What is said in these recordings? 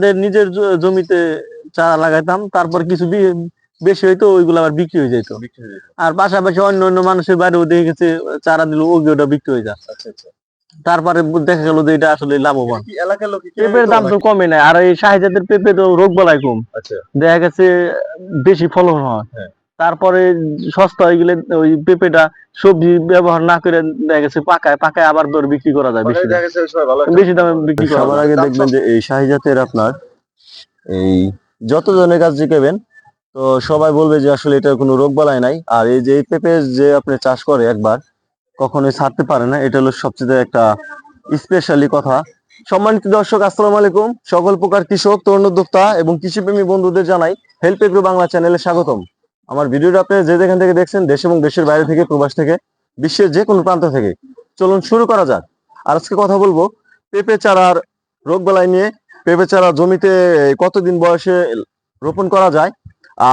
আমাদের নিজের জমিতে চারা লাগাইতাম তারপর কিছু বেশি হইতো ওইগুলো আবার বিক্রি হয়ে যেত। আর পাশাপাশি অন্য অন্য মানুষের বাইরেও দেখে গেছে চারা দিল ওটা বিক্রি হয়ে যায়। আচ্ছা আচ্ছা তারপরে দেখা গেল যে এটা আসলে লাভবান। পেঁপের দাম তো কমে নাই আর এই সাহেজাদের পেঁপে তো রোগ বলাই কম। আচ্ছা। দেখা গেছে বেশি ফলন হয়। হ্যাঁ। তারপরে সস্তা হয়ে গেলে ওই পেঁপেটা সবজি ব্যবহার না করে দেখা গেছে পাকায় পাকায় আবার দর বিক্রি করা যায় বেশি। বেশি দামে বিক্রি করা সবার আগে দেখবেন যে এই শাহি জাতের আপনার এই যত জনের কাছে জিজ্ঞাবেন তো সবাই বলবে যে আসলে এটা কোনো রোগ বালাই নাই। আর এই যে পেঁপে যে আপনি চাষ করে একবার কখনোই ছাড়তে পারে না। এটা হলো সবচেয়ে একটা স্পেশালি কথা। সম্মানিত দর্শক আসসালামু আলাইকুম। সকল প্রকার কৃষক তরুণ উদ্যোক্তা এবং কৃষিপ্রেমী বন্ধুদের জানাই হেল্প এগ্রো বাংলা চ্যানেলে স্বাগতম। আমার ভিডিওটা আপনি যে যেখান থেকে দেখছেন, দেশ এবং দেশের বাইরে থেকে, প্রবাস থেকে, বিশ্বের যে কোনো প্রান্ত থেকে, চলুন শুরু করা যাক। আর আজকে কথা বলব পেঁপে চারার রোগ বালাই নিয়ে। পেঁপে চারা জমিতে কতদিন বয়সে রোপণ করা যায়?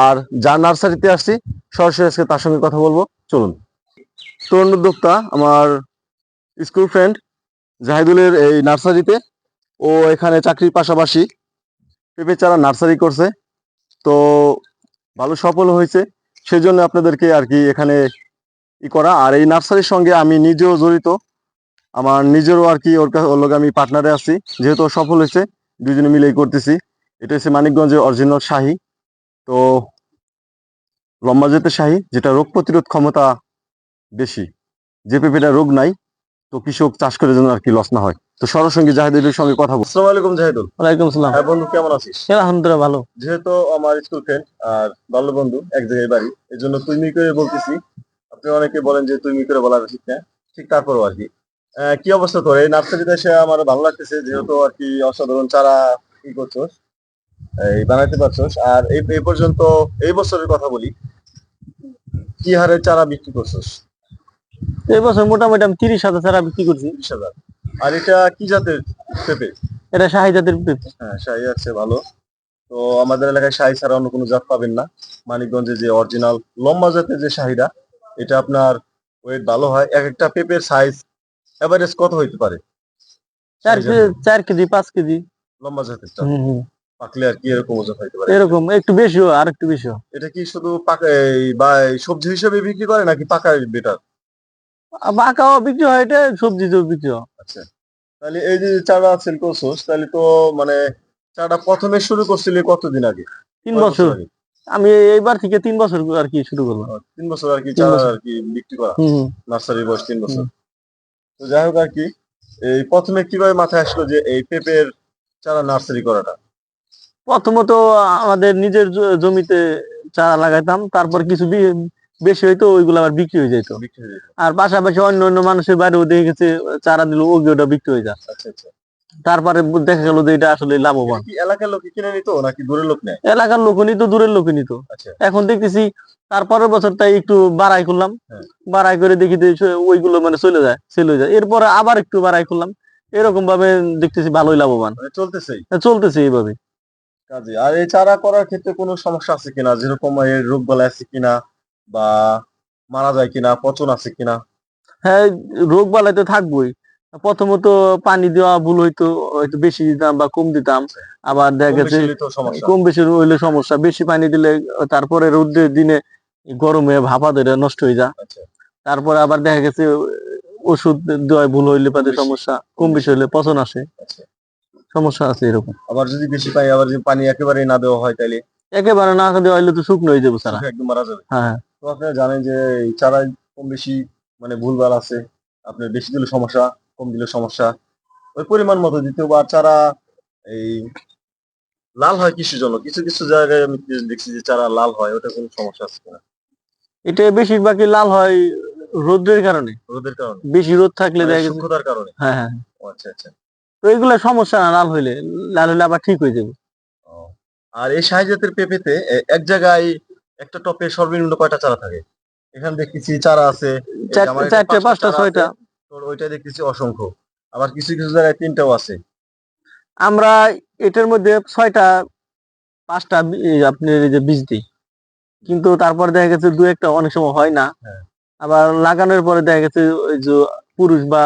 আর যার নার্সারিতে আসছি, সরাসরি আজকে তার সঙ্গে কথা বলব। চলুন। তরুণ উদ্যোক্তা আমার স্কুল ফ্রেন্ড জাহিদুলের এই নার্সারিতে। ও এখানে চাকরির পাশাপাশি পেঁপে চারা নার্সারি করছে। তো ভালো সফল হয়েছে সেই জন্য আপনাদেরকে আর কি এখানে ই করা। আর এই নার্সারির সঙ্গে আমি নিজেও জড়িত। আমার নিজেরও আর কি ওর কাছে ওর লগে আমি পার্টনারে আছি, যেহেতু সফল হয়েছে দুজনে মিলেই করতেছি। এটা হচ্ছে মানিকগঞ্জের অরিজিনাল শাহী। তো লম্বা জাতের শাহী, যেটা রোগ প্রতিরোধ ক্ষমতা বেশি। যে পেঁপেটা রোগ নাই তো কৃষক চাষ করে যেন আর কি লস না হয়। তো সরাসরি জাহেদুলের সঙ্গে কথা বল। আসসালামু আলাইকুম জাহিদুল। ওয়ালাইকুম সালাম হ্যাঁ বন্ধু কেমন আছিস? আলহামদুলিল্লাহ ভালো। যেহেতু আমার স্কুল ফ্রেন্ড আর বাল্য বন্ধু এক জায়গায় বাড়ি এই জন্য তুই মি করে বলতেছি আপনি অনেকে বলেন যে তুই মি করে বলা ঠিক না ঠিক তারপরও আর কি। কি অবস্থা তোর? এই নার্সারিতে এসে আমার ভালো লাগতেছে যেহেতু আর কি অসাধারণ চারা কি করছোস এই বানাইতে পারছোস আর এই এই পর্যন্ত এই বছরের কথা বলি কি হারে চারা বিক্রি করছোস? এই বছর মোটামুটি আমি তিরিশ হাজার চারা বিক্রি করছি। তিরিশ হাজার। আর এটা কি জাতের পেঁপে? এটা শাহিজাতের পেঁপে। হ্যাঁ শাহী আছে ভালো। তো আমাদের এলাকায় শাহী ছাড়া অন্য কোনো জাত পাবেন না। মানিকগঞ্জে যে অরিজিনাল লম্বা জাতের যে শাহিটা এটা আপনার ওয়েট ভালো হয়। এক একটা পেঁপের সাইজ এভারেজ কত হইতে পারে? চার কেজি চার কেজি পাঁচ কেজি। লম্বা হুম। পাকলে আর কি এরকম ওজন হইতে পারে? এরকম একটু বেশিও আর একটু বেশিও। এটা কি শুধু পাকা এই বা সবজি হিসেবে বিক্রি করে নাকি পাকা বেটার? বাঁকাও বিক্রি হয় এটা সবজি তো বিক্রি হয়। আচ্ছা। তাহলে এই যে চারা সেল করছোস তাহলে তো মানে চারা প্রথমে শুরু করছিলি কতদিন আগে? তিন বছর। আমি এইবার থেকে তিন বছর আর কি শুরু করলাম তিন বছর আর কি চারা আর কি বিক্রি করা। নার্সারি বয়স তিন বছর। তো যাই হোক আর কি এই প্রথমে কীভাবে মাথায় আসলো যে এই পেঁপের চারা নার্সারি করাটা? প্রথমত আমাদের নিজের জমিতে চারা লাগাইতাম তারপর কিছু বেশি হইতো ওইগুলো আবার বিক্রি হয়ে যেত। আর পাশাপাশি অন্য অন্য মানুষের বাড়িও দেখে গেছে চারা দিল ওটা বিক্রি হয়ে যায় আচ্ছা আচ্ছা। তারপরে দেখা গেল যে এটা আসলে লাভবান। এলাকার লোক কিনে নিত নাকি দূরের লোক নেয়? এলাকার লোক নিত দূরের লোক নিত। আচ্ছা। এখন দেখতেছি তারপরের বছর তাই একটু বাড়াই করলাম। হ্যাঁ। বাড়াই করে দেখি ওইগুলো মানে চলে যায় সেল হয়ে যায়। এরপরে আবার একটু বাড়াই করলাম। এরকম ভাবে দেখতেছি ভালোই লাভবান। চলতেছে। চলতেছে এইভাবে। কাজে। আর এই চারা করার ক্ষেত্রে কোনো সমস্যা আছে কিনা? যেরকম এর রোগ বালা আছে কিনা? বা মারা যায় কিনা পচন আছে কিনা? হ্যাঁ রোগ বালাই তো থাকবোই। প্রথমত পানি দেওয়া ভুল হইতো হয়তো বেশি দিতাম বা কম দিতাম। আবার দেখা কম গেছে কম বেশি হইলে সমস্যা। বেশি পানি দিলে তারপরে রোদের দিনে গরমে ভাপা ধরে নষ্ট হয়ে যায়। আচ্ছা। তারপরে আবার দেখা গেছে ওষুধ দেওয়ায় ভুল হইলে বেশি। সমস্যা। কম বেশি হইলে পচন আসে। আচ্ছা। সমস্যা আছে এরকম। আবার যদি বেশি পাই আবার যদি পানি একেবারে না দেওয়া হয় তাহলে একেবারে না দেওয়া হইলে তো শুকনো হয়ে যাবে সারা। একদম মারা যাবে। হ্যাঁ তো আপনারা জানেন যে এই চারায় কম বেশি মানে ভুলভাল আছে আপনার বেশি দিলে সমস্যা কম দিলে সমস্যা। ওই পরিমাণ মতো আর চারা এই লাল হয় কিসের জন্য। কিছু কিছু জায়গায় আমি দেখছি যে চারা লাল হয় ওটা কোনো সমস্যা আছে কিনা? এটা বেশিরভাগই লাল হয় রোদের কারণে। রোদের কারণে? বেশি রোদ থাকলে মানে দেখা গেছে সূক্ষ্মতার কারণে? হ্যাঁ হ্যাঁ। আচ্ছা আচ্ছা। তো এগুলা সমস্যা না লাল হইলে লাল হইলে আবার ঠিক হয়ে যাবে। আর এই জাতের পেঁপেতে এক জায়গায় একটা টপে সর্বনিম্ন কয়টা চারা থাকে? এখানে দেখতেছি চারা আছে চারটে পাঁচটা ছয়টা। তোর ওইটা দেখতেছি অসংখ্য। আবার কিছু কিছু জায়গায় তিনটাও আছে। আমরা এটার মধ্যে ছয়টা পাঁচটা আপনি এই যে বীজ দিই। কিন্তু তারপর দেখা গেছে দু একটা অনেক সময় হয় না। হ্যাঁ। আবার লাগানোর পরে দেখা গেছে ওই যে পুরুষ বা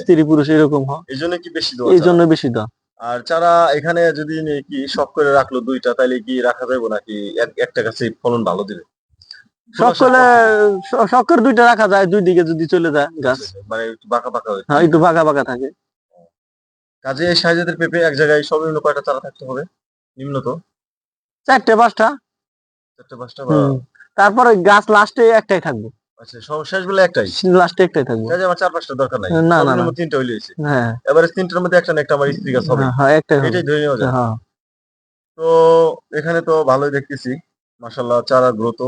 স্ত্রী পুরুষ এরকম হয়। এই জন্য কি বেশি দেওয়া এই জন্য বেশি দাম আর চারা এখানে যদি কি শখ করে রাখল দুইটা তাইলে কি রাখা যাবে নাকি এক- একটা গাছে ফলন ভালো দিবে? সকলে শখের দুইটা রাখা যায় দুই দিকে যদি চলে যায় গাছ। মানে একটু বাঁকা বাঁকা হয়ে হ্যাঁ একটু বাঁকা বাঁকা থাকে। কাজে এই সাইজের পেঁপে এক জায়গায় সর্বনিম্ন কয়টা চারা থাকতে হবে? নিম্নত চারটে পাঁচটা। চারটে পাঁচটা। তারপরে গাছ লাস্টে একটাই থাকবে। আচ্ছা সব শেষ একটাই? লাস্টে একটাই থাকবে। কাজে আমার চার পাঁচটা দরকার নাই। না, না, না। তিনটা হইলে হয়েছে হ্যাঁ। এবারে তিনটার মধ্যে একটা না একটা আমার স্ত্রী গাছ হবে। হ্যাঁ, হ্যাঁ এটাই ধরে নেওয়া যায় হ্যাঁ। তো এখানে তো ভালোই দেখতেছি। চারা গ্রোথ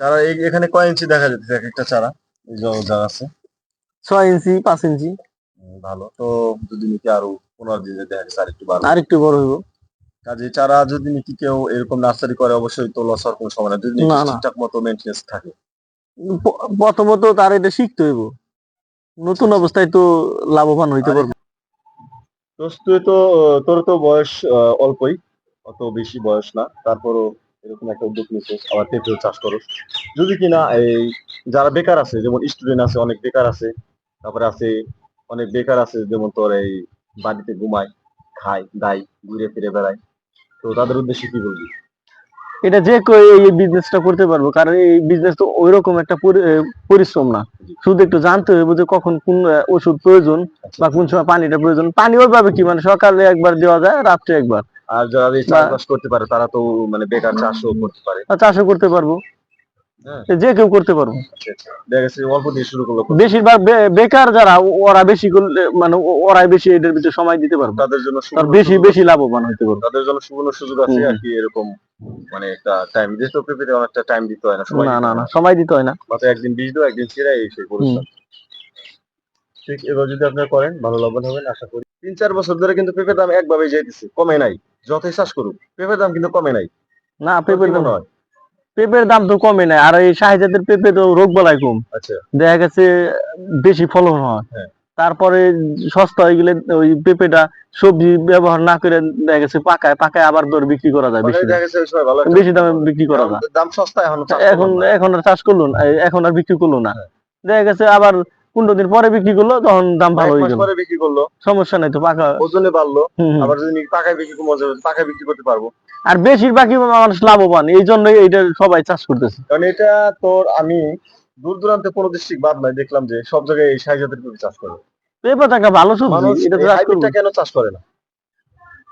চারা এখানে কয় ইঞ্চি দেখা যাচ্ছে? এক একটা চারা। এই যে যা আছে। ছয় ইঞ্চি পাঁচ ইঞ্চি ভালো। তো যদি আরও পনেরো দিনে দেখা যাচ্ছে আর একটু ভালো আর একটু বড় হইব। কাজে চারা যদি নাকি কেউ এরকম নার্সারি করে অবশ্যই তো লস হওয়ার কোনো সময় না যদি। ঠিকঠাক মতো মেনটেন্স থাকে। প্রথমত তার এটা শিখতে হইব। নতুন অবস্থায় তো লাভবান হইতে পারবে। তুই তো তোর তো বয়স অল্পই অত বেশি বয়স না। তারপরও এরকম একটা উদ্যোগ নিচ্ছিস আবার পেঁপেও চাষ করো যদি কিনা এই যারা বেকার আছে যেমন স্টুডেন্ট আছে অনেক বেকার আছে তারপরে আছে অনেক বেকার আছে যেমন তোর এই বাড়িতে ঘুমায় খায় দায় ঘুরে ফিরে বেড়ায় তো তাদের উদ্দেশ্যে কি বলবি? এটা যে এই বিজনেসটা করতে পারব কারণ এই বিজনেস তো ওইরকম একটা পরিশ্রম না। শুধু একটু জানতে হবে যে কখন কোন ওষুধ প্রয়োজন বা কোন সময় পানিটা প্রয়োজন। পানি ওইভাবে কি মানে সকালে একবার দেওয়া যায় রাত্রে একবার। আর যারা চাষবাস করতে পারে তারা তো মানে বেকার চাষও করতে পারে। চাষও করতে পারব। হ্যাঁ। যে কেউ করতে পারব। আচ্ছা, আচ্ছা। অল্প দিয়ে শুরু করল। বেশিরভাগ বেকার যারা ওরা বেশি করলে মানে ওরাই বেশি এদের ভিতরে সময় দিতে পারবে। তাদের জন্য বেশি বেশি লাভবান হইতে পারবে। তাদের জন্য সুবর্ণ সুযোগ আছে আর কি এরকম মানে একটা টাইম অনেকটা টাইম দিতে হয় না সময় না না না সময় দিতে হয় না। মাত্র একদিন বীজ দাও একদিন ছিঁড়ে এই সেই পরিশ্রম ঠিক এবার যদি আপনারা করেন ভালো লাভবান হবেন আশা করি। তিন চার বছর ধরে কিন্তু পেঁপের দাম একভাবে যাইতেছে কমে নাই। যতই চাষ করুক পেঁপের দাম কিন্তু কমে নাই। না পেঁপের দাম নয় পেঁপের দাম তো কমে নাই আর এই শাহজাদের পেঁপে তো রোগ বলাই কম। আচ্ছা। দেখা গেছে বেশি ফলন হয়। হ্যাঁ। তারপরে সস্তা হয়ে গেলে ওই পেঁপেটা সবজি ব্যবহার না করে দেখা গেছে পাকায় পাকায় আবার দর বিক্রি করা যায় বেশি বেশি দামে বিক্রি করা যায়। দাম- সস্তা এখন এখন এখন আর চাষ করল না এখন আর বিক্রি করল না। হ্যাঁ। দেখা গেছে আবার পনেরো দিন পরে বিক্রি করল তখন দাম ভালো হয়ে গেল। পরে বিক্রি করল। সমস্যা নাই তো পাকা। ওজনে বাড়লো। আবার যদি পাকায় বিক্রি করব পাকায় বিক্রি করতে পারব। আর বেশিরভাগই মানুষ লাভবান এই জন্যই এটা সবাই চাষ করতেছে। কারণ এটা তোর আমি দূর দূরান্তে কোনো ডিস্ট্রিক্ট বাদ নাই দেখলাম যে সব জায়গায় এই জাতের পেঁপে চাষ করে। পেঁপে ভালো সবজি এটা তো হাইব্রিডটা কেন চাষ করে না?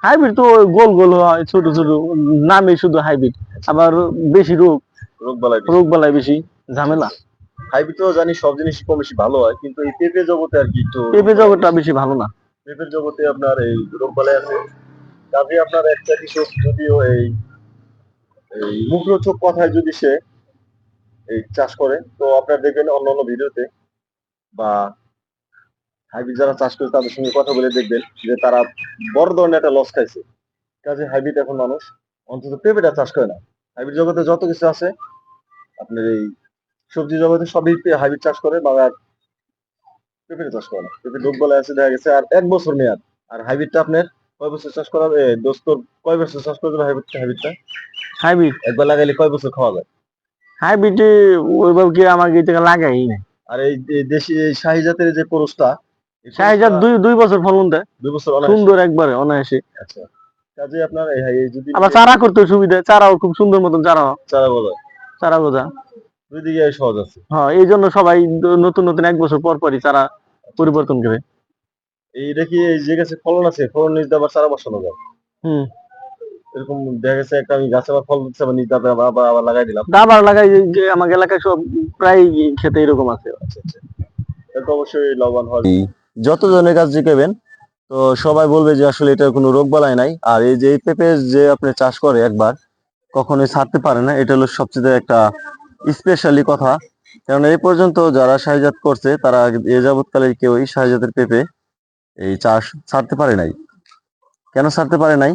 হাইব্রিড তো গোল গোল হয় ছোট ছোট নামে শুধু হাইব্রিড আবার বেশি রোগ রোগ বালাই রোগ বালাই বেশি ঝামেলা। হাইব্রিড তো জানি সব জিনিস কম বেশি ভালো হয় কিন্তু এই পেঁপে জগতে আর কি পেঁপে জগৎটা বেশি। ভালো না। পেঁপের জগতে আপনার এই রোগ বালাই আছে। কাজে আপনার একটা কৃষক যদিও এই মুখরোচক কথায় যদি সে এই চাষ করে। তো আপনার দেখবেন অন্য অন্য ভিডিওতে বা হাইব্রিড যারা চাষ করে তাদের সঙ্গে কথা বলে দেখবেন যে তারা বড় ধরনের একটা লস খাইছে। কাজে হাইব্রিড এখন মানুষ অন্তত পেঁপেটা চাষ করে না। হাইব্রিড জগতে যত কিছু আছে আপনার এই সবজি জগতে সবই হাইব্রিড চাষ করে বা আর পেঁপে চাষ করে না। পেঁপে রোগ বলে আছে দেখা গেছে আর এক বছর মেয়াদ। আর হাইব্রিডটা আপনার কয় বছর চাষ করা হবে দোস্তর কয় বছর চাষ করে দেবে হাইব্রিডটা? হাইব্রিডটা? হাইব্রিড। একবার লাগাইলে কয় বছর খাওয়া যায়? হাইব্রিড ওইভাবে কি থেকে লাগাই নাই? আর এই দেশি জাতের যে কোরসটা দুই দুই বছর ফলন দেয়। দুই বছর সুন্দর একবারে অনায়াসে। আচ্ছা। কাজে আপনার যদি আবার চারা করতে সুবিধা চারাও খুব সুন্দর মতন চারা চারা বলা চারা গোজা দুই দিকে সহজ আছে। হ্যাঁ এই জন্য সবাই নতুন নতুন এক বছর পর পরই চারা পরিবর্তন করে। এইটা কি এই যে গাছে ফলন আছে ফলন নিজ আবার চারা বসানো যায়। হুম। এরকম দেখা গেছে একটা আমি গাছে আবার ফল দিচ্ছে আবার নিজ আবার আবার আবার লাগাই দিলাম। দাবার লাগাই যে- আমার এলাকায় সব প্রায় খেতে এরকম আছে। আচ্ছা আচ্ছা। এটা অবশ্যই লাভবান হয় যত জনের কাছে জিজ্ঞাবেন তো সবাই বলবে যে আসলে এটার কোনো রোগ বালাই নাই। আর এই যে পেঁপে যে আপনি চাষ করে একবার কখনোই ছাড়তে পারে না। এটা হলো সবচেয়ে একটা স্পেশালি কথা। কারণ এই পর্যন্ত যারা সাহায্যাত করছে তারা এ যাবৎকালে কেউই সাহায্যাতের পেঁপে এই চাষ ছাড়তে পারে নাই। কেন ছাড়তে পারে নাই?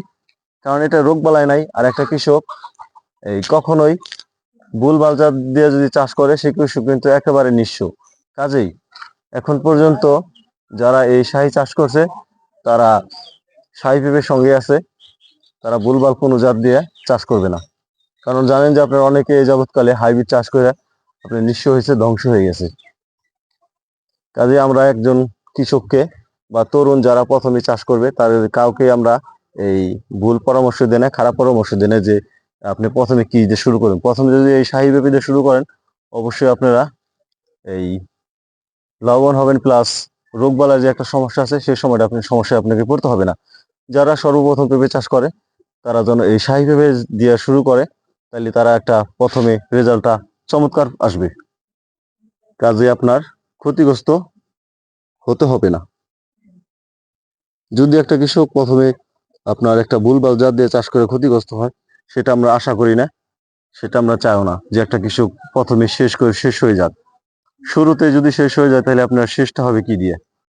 কারণ এটা রোগ বালাই নাই। আর একটা কৃষক, এই কখনোই ভুল বালজাত দিয়ে যদি চাষ করে সে কৃষক কিন্তু একেবারে নিঃস্ব। কাজেই এখন পর্যন্ত যারা এই শাহী চাষ করছে, তারা শাহী পেঁপের সঙ্গে আছে। তারা ভুলভাল কোনো জাত দিয়ে চাষ করবে না। কারণ জানেন যে আপনার অনেকে এই যাবৎকালে হাইব্রিড চাষ করে আপনার নিঃস্ব হয়েছে, ধ্বংস হয়ে গেছে। কাজে আমরা একজন কৃষককে বা তরুণ যারা প্রথমে চাষ করবে, তাদের কাউকে আমরা এই ভুল পরামর্শ দেয় না খারাপ পরামর্শ দেয় যে আপনি প্রথমে কি দিয়ে শুরু করবেন প্রথমে যদি এই শাহী পেঁপে দিয়ে শুরু করেন, অবশ্যই আপনারা এই লাভবান হবেন প্লাস রোগবালার যে একটা সমস্যা আছে, সেই সময়টা আপনি সমস্যায় আপনাকে পড়তে হবে না। যারা সর্বপ্রথম পেঁপে চাষ করে, তারা যেন এই শাহী পেঁপে দিয়ে শুরু করে তাহলে তারা একটা প্রথমে রেজাল্টটা চমৎকার আসবে। কাজে আপনার ক্ষতিগ্রস্ত হতে হবে না। যদি একটা কৃষক প্রথমে আপনার একটা ভুলভাল জাত দিয়ে চাষ করে ক্ষতিগ্রস্ত হয়, সেটা আমরা আশা করি না। সেটা আমরা চাইও না যে একটা কৃষক প্রথমে শেষ করে শেষ হয়ে যাক। শুরুতে যদি শেষ হয়ে যায়, তাহলে আপনার শেষটা হবে কি দিয়ে?